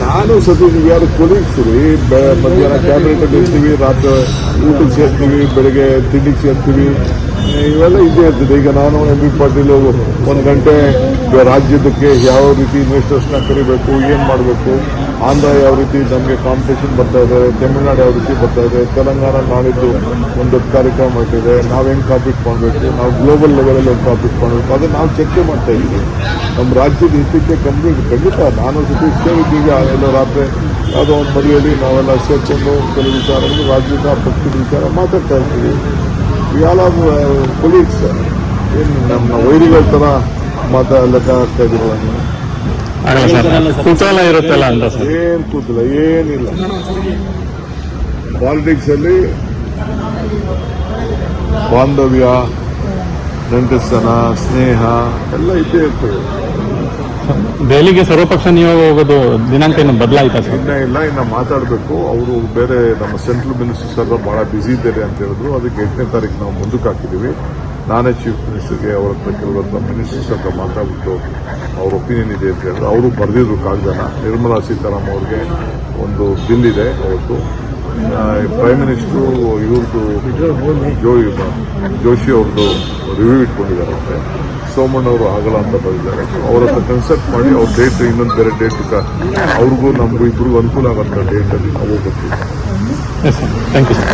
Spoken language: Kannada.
ನಾನು ಸತೀಶ್ ಯಾರು ಕೊಲೀಗ್ಸ್ ರೀ ಬೆ- ಮಧ್ಯಾಹ್ನ ಕ್ಯಾಬಿನೆಟ್ ಇರ್ತೀವಿ ರಾತ್ರಿ ಊಟಕ್ಕೆ ಸೇರ್ತೀವಿ. ಬೆಳಿಗ್ಗೆ ತಿಂಡಿಗೆ ಸೇರ್ತೀವಿ. ಇವೆಲ್ಲ ಇದೇ ಇರ್ತದೆ ಈಗ ನಾನು ಎಂ ಬಿ ಪಾಟೀಲ್ ಒಂದು ಗಂಟೆ ರಾಜ್ಯದಕ್ಕೆ ಯಾವ ರೀತಿ ಇನ್ವೆಸ್ಟರ್ಸ್ನ ಕರಿಬೇಕು, ಏನು ಮಾಡಬೇಕು, ಆಂಧ್ರ ಯಾವ ರೀತಿ ನಮಗೆ ಕಾಂಪಿಟೇಷನ್ ಬರ್ತಾ ಇದೆ, ತಮಿಳುನಾಡು ಯಾವ ರೀತಿ ಬರ್ತಾ ಇದೆ, ತೆಲಂಗಾಣ ನಾಡಿದ್ದು ಒಂದು ಕಾರ್ಯಕ್ರಮ ಮಾಡ್ತಿದೆ ನಾವು ಹೆಂಗೆ ಕಾಪಿಟ್ ಮಾಡಬೇಕು, ನಾವು ಗ್ಲೋಬಲ್ ಲೆವೆಲಲ್ಲಿ ಹೆಂಗೆ ಕಾಪಿಟ್ ಮಾಡಬೇಕು, ಅದನ್ನು ನಾವು ಚರ್ಚೆ ಮಾಡ್ತಾ ಇದ್ದೀವಿ. ನಮ್ಮ ರಾಜ್ಯದ ಹಿತಕ್ಕೆ ಕಮ್ಮಿ ಖಂಡಿತ ನಾನು ಸತೀಶ್ ಕೇಳಿದ್ದೀವಿ ಎಲ್ಲ ರಾತ್ರಿ ಯಾವುದೋ ಒಂದು ಮದುವೆಯಲ್ಲಿ ನಾವೆಲ್ಲ ಸೇರ್ಕೊಂಡು ಕೆಲವು ವಿಚಾರಗಳು, ರಾಜ್ಯದ ಪಕ್ಷದ ವಿಚಾರ ಮಾತಾಡ್ತಾ ಇರ್ತೀವಿ. ಇವೆಲ್ಲ ಕೊಲೀಗ್ಸ್ ಏನು ನಮ್ಮ ವೈರಿಗಳ ಥರ ಮಾತಾ ಲೆಕ್ಕ ಹಾಕ್ತಾ ಇದ್ದೀರಲ್ಲ ನೀವು ಕುತೂಹಲ ಇರುತ್ತಲ್ಲ ಅಂತ ಏನ್ ಕೂತಿಲ್ಲ ಏನಿಲ್ಲ. ಪಾಲಿಟಿಕ್ಸ್ ಅಲ್ಲಿ ಬಾಂಧವ್ಯ ನಂಟಸ್ತನ ಸ್ನೇಹ ಎಲ್ಲ ಇದ್ದೇ ಇರ್ತದೆ. ದೆಹಲಿಗೆ ಸರ್ವಪಕ್ಷ ನಿಯೋಗ ಹೋಗೋದು ದಿನಾಂಕ ಏನು ಬದಲಾಯ್ತಾ ಸರ್? ಇನ್ನ ಇಲ್ಲ, ಇನ್ನ ಮಾತಾಡಬೇಕು. ಅವರು ಬೇರೆ ನಮ್ಮ ಸೆಂಟ್ರಲ್ ಮಿನಿಸ್ಟರ್ಸ್ ಎಲ್ಲ ಬಹಳ ಬ್ಯುಸಿ ಇದ್ದಾರೆ ಅಂತ ಹೇಳಿದ್ರು. ಅದಕ್ಕೆ ಎಂಟನೇ ತಾರೀಕು ನಾವು ಮುಂದಕ್ಕೆ ಹಾಕಿದ್ದೀವಿ. ನಾನೇ ಚೀಫ್ ಮಿನಿಸ್ಟರ್ಗೆ ಅವ್ರ ಹತ್ರ ಕೆಲವರ ಮಿನಿಸ್ಟರ್ಸ್ ಹತ್ರ ಮಾತಾಡ್ಬಿಟ್ಟು ಅವ್ರ ಒಪಿನಿಯನ್ ಇದೆ ಅಂತ ಹೇಳಿದ್ರು. ಅವರು ಬರೆದಿದ್ರು ಕಾಗದನ. ನಿರ್ಮಲಾ ಸೀತಾರಾಮ್ ಅವ್ರಿಗೆ ಒಂದು ಬಿಲ್ ಇದೆ ಅವತ್ತು ಪ್ರೈಮ್ ಮಿನಿಸ್ಟ್ರು ಇವ್ರದ್ದು ಜೋ ಜೋಶಿ ಅವ್ರದ್ದು ರಿವ್ಯೂ ಇಟ್ಕೊಂಡಿದ್ದಾರಂತೆ ಸೋಮಣ್ಣವರು ಆಗಲ್ಲ ಅಂತ ಬಂದಿದ್ದಾರೆ ಅವ್ರ ಹತ್ರ ಕನ್ಸಲ್ಟ್ ಮಾಡಿ ಅವ್ರ ಡೇಟ್ ಇನ್ನೊಂದು ಬೇರೆ ಡೇಟ್ ಅವ್ರಿಗೂ ನಮಗೂ ಇಬ್ಬರಿಗೂ ಅನುಕೂಲ ಆಗುತ್ತೆ ಡೇಟಲ್ಲಿ ನಾವು ಸರ್